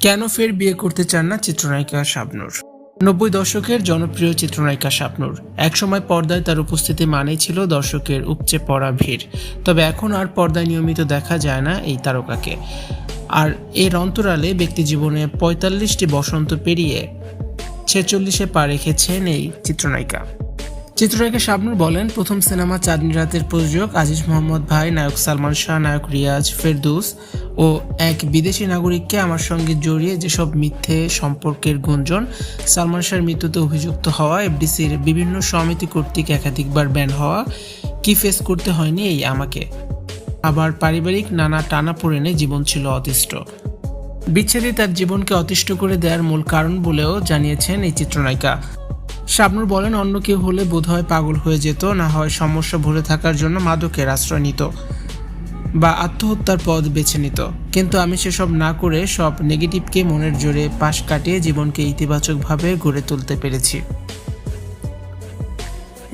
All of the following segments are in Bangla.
কেন ফের বিয়ে করতে চান না চিত্রনায়িকা শাবনুর? নব্বই দশকের জনপ্রিয় চিত্রনায়িকা শাপনুর একসময় পর্দায় তার উপস্থিতি মানেই ছিল দর্শকের উপচে পড়া ভিড়। তবে এখন আর পর্দায় নিয়মিত দেখা যায় না এই তারকাকে। আর এর অন্তরালে ব্যক্তি জীবনে পঁয়তাল্লিশটি বসন্ত পেরিয়ে ছেচল্লিশে পা রেখেছেন এই চিত্রনায়িকা। চিত্রনায়িকা শাবনুর বলেন, প্রথম সিনেমা চাঁদনি রাতের প্রযোজক আজিজ মোহাম্মদ ভাই, নায়ক সালমান শাহ, নায়ক রিয়াজ ফেরদৌস ও এক বিদেশি নাগরিককে আমার সঙ্গে জড়িয়ে যেসব মিথ্যে সম্পর্কের গুঞ্জন সালমান শাহের মৃত্যুতে অভিযুক্ত হওয়া, এফডিসির বিভিন্ন সমিতি কর্তৃক একাধিকবার ব্যান হওয়া, কি ফেস করতে হয়নি এই আমাকে? আবার পারিবারিক নানা টানা পড়েনে জীবন ছিল অতিষ্ঠ। বিচ্ছেদে তার জীবনকে অতিষ্ঠ করে দেওয়ার মূল কারণ বলেও জানিয়েছেন এই চিত্রনায়িকা। শাবনুর বলেন, অন্য কেউ হলে বোধহয় পাগল হয়ে যেত, না হয় সমস্যা ভরে থাকার জন্য মাদকের আশ্রয় নিত বা আত্মহত্যার পথ বেছে নিত। কিন্তু আমি সেসব না করে সব নেগেটিভকে মনের জোরে পাশ কাটিয়ে জীবনকে ইতিবাচকভাবে গড়ে তুলতে পেরেছি।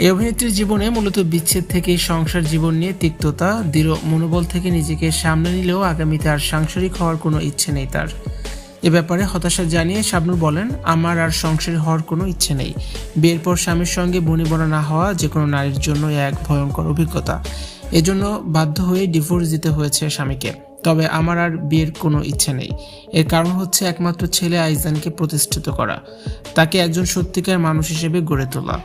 এই অভিনেত্রীর জীবনে মূলত বিচ্ছেদ থেকে সংসার জীবন নিয়ে তিক্ততা, দৃঢ় মনোবল থেকে নিজেকে সামনে নিলেও আগামীতে আর সাংসারিক হওয়ার কোনো ইচ্ছে নেই তার। এ ব্যাপারে হতাশা জানিয়ে শাবনুর বলেন, আমার আর সংসারী হওয়ার কোনো ইচ্ছে নেই। বিয়ের পর স্বামীর সঙ্গে বনিবনা না হওয়া যে কোনো নারীর জন্য এক ভয়ঙ্কর অভিজ্ঞতা। এজন্য বাধ্য হয়ে ডিভোর্স দিতে হয়েছে স্বামীকে। তবে আমার আর বিয়ের কোনো ইচ্ছে নেই। এর কারণ হচ্ছে একমাত্র ছেলে আইজানকে প্রতিষ্ঠিত করা। তাকে একজন সত্যিকার মানুষ হিসেবে গড়ে তোলা।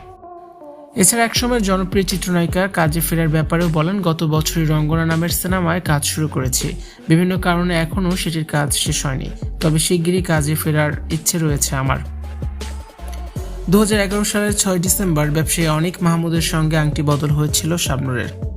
এছাড়া একসময় জনপ্রিয় চিত্রনায়িকা কাজে ফেরার ব্যাপারেও বলেন, গত বছরই রঙ্গনা নামের সিনেমায় কাজ শুরু করেছি। বিভিন্ন কারণে এখনও সেটির কাজ শেষ হয়নি। তবে শিগগিরই কাজে ফেরার ইচ্ছে রয়েছে আমার। দু হাজার এগারো সালের ছয় ডিসেম্বর ব্যবসায়ী অনিক মাহমুদের সঙ্গে আংটি বদল হয়েছিল শাবনুরের।